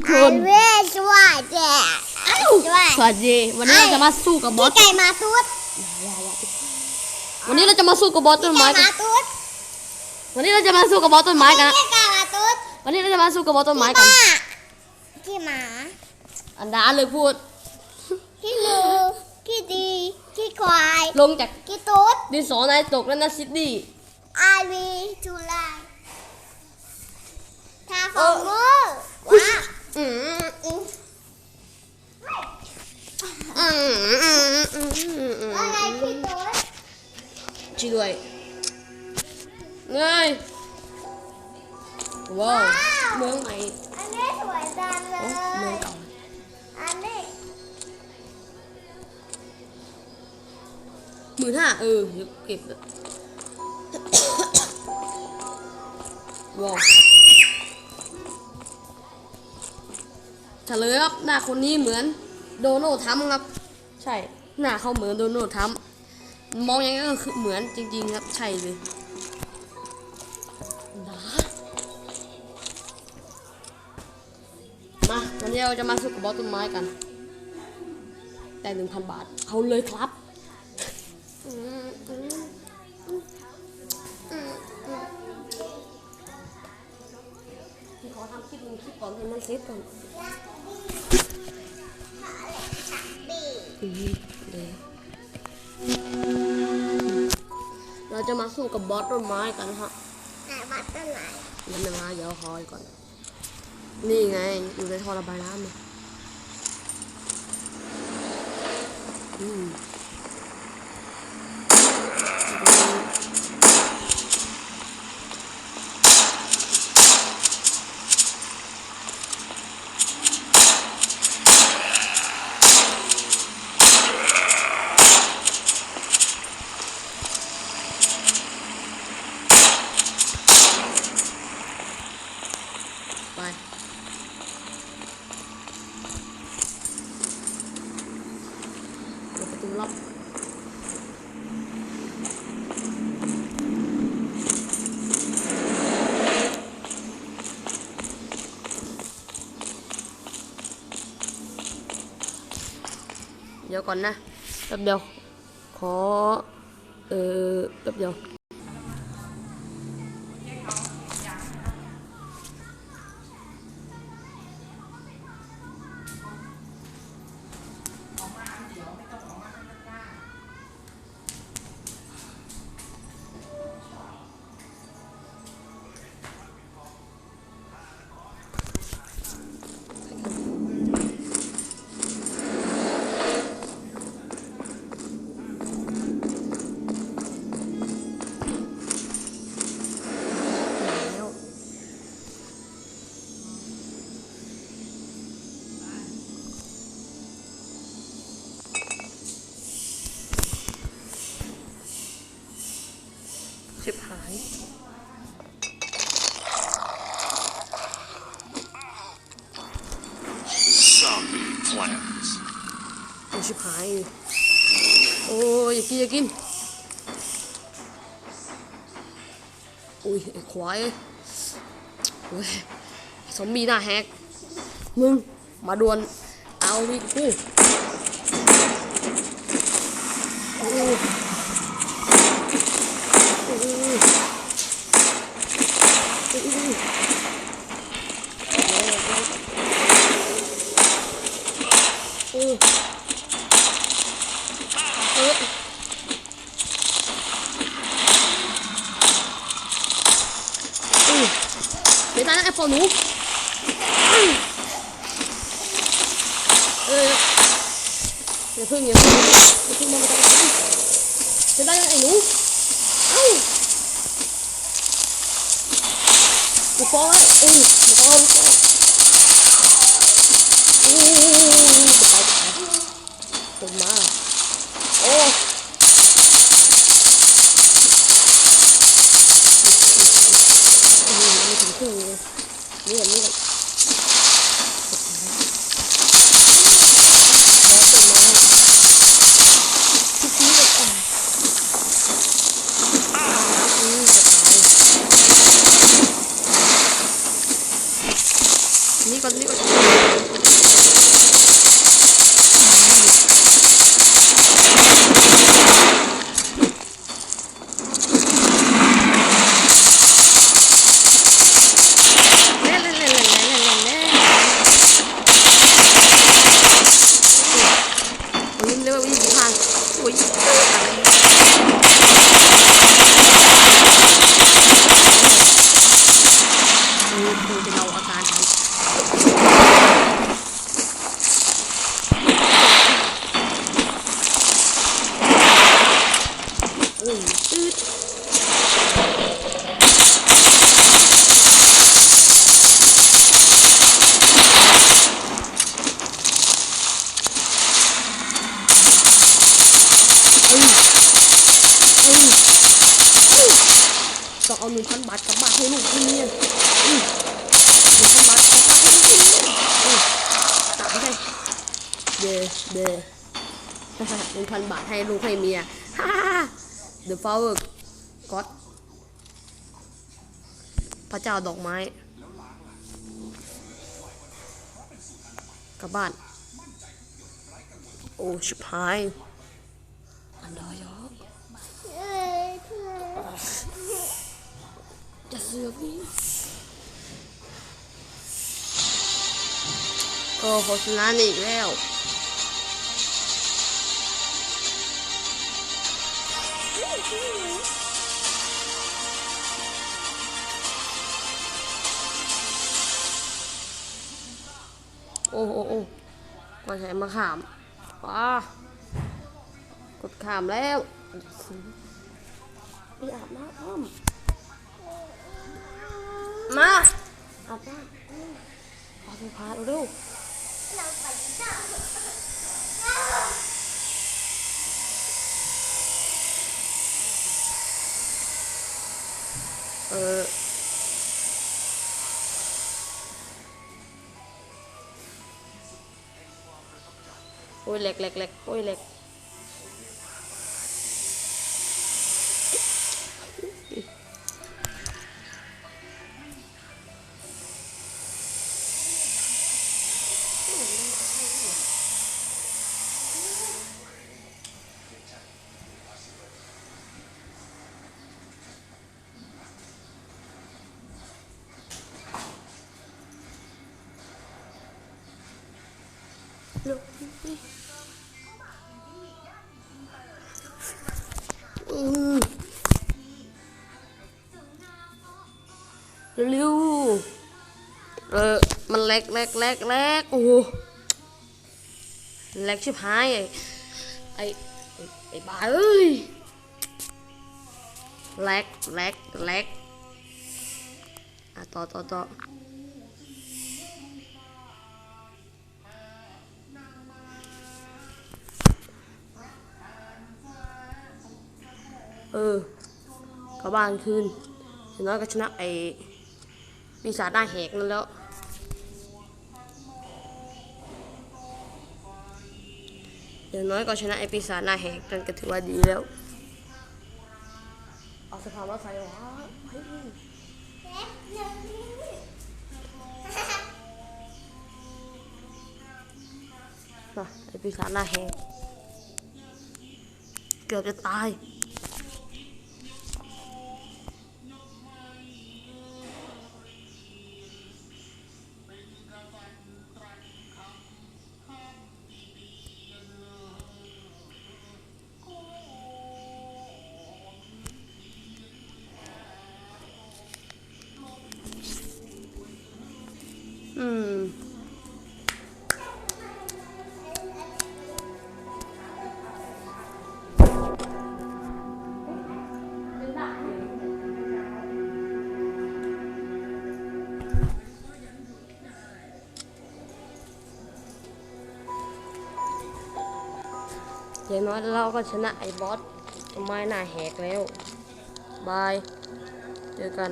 ทุกคอันน เวสวัสดีด้วยสวัสดี วันนี้เราจะมาสู้กับบอพี่สไก่มาตุ๊ดวันนี้เราจะมาสู้กับบอสต้นไม้ไก่กัมานตุ๊ดวันนี้เราจะมาสู้กับบอสต้นไม้กันนะพี่ไก่มาตุ๊ดวันนี้เราจะมาสู้กับบอสต้นไม้กันพี่หมาอันดาเลยพูด พี่หนูพี่ดีพี่ควายลงจากพี่ตุ๊ดดินสอนายตกแล้วนะซิดนีย์อาวีจุฬาทาฟองมือว้าอืมอืมอืมอืมอืมอืมอืมว่าไงพี่ตุ๊ดช่ว ยด้วยเงยว้าวเมือง ฉลยครับหน้าคนนี้เหมือนโดนัลด์ทัมครับ ใช่หน้าเขาเหมือนโดนัลด์ทัมมองยังไงก็คือเหมือนจริงๆครับใช่เลยนะมาวันนี้เราจะมาสู้กับบอสต้นไม้กัน แต่หนึ่งพันบาทเอาเลยครับพี่ขอทำคลิปหนึงคลิปก่อนให้มันเซฟก่อน บีอืมเดเราจะมาสู้กับบอสต้นไม้กันฮะไหนบอสต้นไหนเดี๋ยวเดี๋ยวคอยก่อน นี่ไง อยู่ในท่อระบายน้ำเนี่ยอืมไปเปิดประตูลับ เดี๋ยวก่อนนะแป๊บเดียวขอเออแป๊บเดียว ชิบหาย Zombie plants. โอ้ชิบหายเลยโอ้ยอย่ากินอย่ากิน อุ้ยไอ้ควายเว้ยซอมบี้หน้าแฮก มึง มาดวลเอาดิกูโอ้โอ้โอ้โอ้ โอ้เอออือเดี๋ยวตายนะไอ้ปอหนูอื้อเอออย่าเพิ่งอย่าเพิ่งอย่าเพิ่งมอง ไปตรงนั้นเดี๋ยวได้นะไอ้หนูเอ้ากูฟ้องแล้วเออกูฟ้อะไปมา โอ้อืมไม่ถึงครึ่งเลยนี่แบบนี้แบบแล้วต้นไม้ที่นี้แบบอ่อนนี่ก่อนนี่ เล่นเล่นเล่นเล่นเล่นเล่นเล่นโอ้ยเร็วยี่สิบห้าโอ้ยอะไรเออคงจะเราอาการทันโอ้ยตืด เอ้ยเอ้ยเอ้ย ต้องเอาหนึ่งพันบาทกลับบ้านให้ลูกที่เนี่ยหนึ่งพันบาทกลับบ้านให้ลูกที่เนี่ตายไปเดเดหนึ่งพันบาทให้ลูกให้เมียฮ่า The Flower God พระเจ้าดอกไม้ กลับบ้าน โอ้ชิบหาย อันดอยอเอ้ยเพื่อนจะเสือกนี่โอ้โฆษณาอีกแล้วโอ้โอ้โอ้มาใช้มาขามว้า กดขามแล้วไปอาบน้ำอ้อมมาอาบน้ำอืมเอาไปพาเร็วเราไปจ้าเออโอ้ยเล็กเล็กเล็กโอ้ยเล็ก เร็วอืมเร็วเออ มันเล็กเล็กเล็กเล็กโอ้โหเล็กชิบหายไอ้ไอ้ไอ้บ้าเอ้ยเล็กเล็กเล็กอะต่อต่อต่อ ออกลับบ้านคืนอย่างน้อยก็ชนะไอ้ปีศาจหน้าแหกนั่นแล้วอย่างน้อยก็ชนะไอ้ปีศาจหน้าแหกนั่นก็ถือว่าดีแล้ว เอาสภาพมาใส่วะเฮ้ยไอ้ปีศาจหน้าแหกเกือบจะตาย อย่างน้อยเราก็ชนะไอ้บอสไม้หน้าแหกแล้ว บาย เจอกัน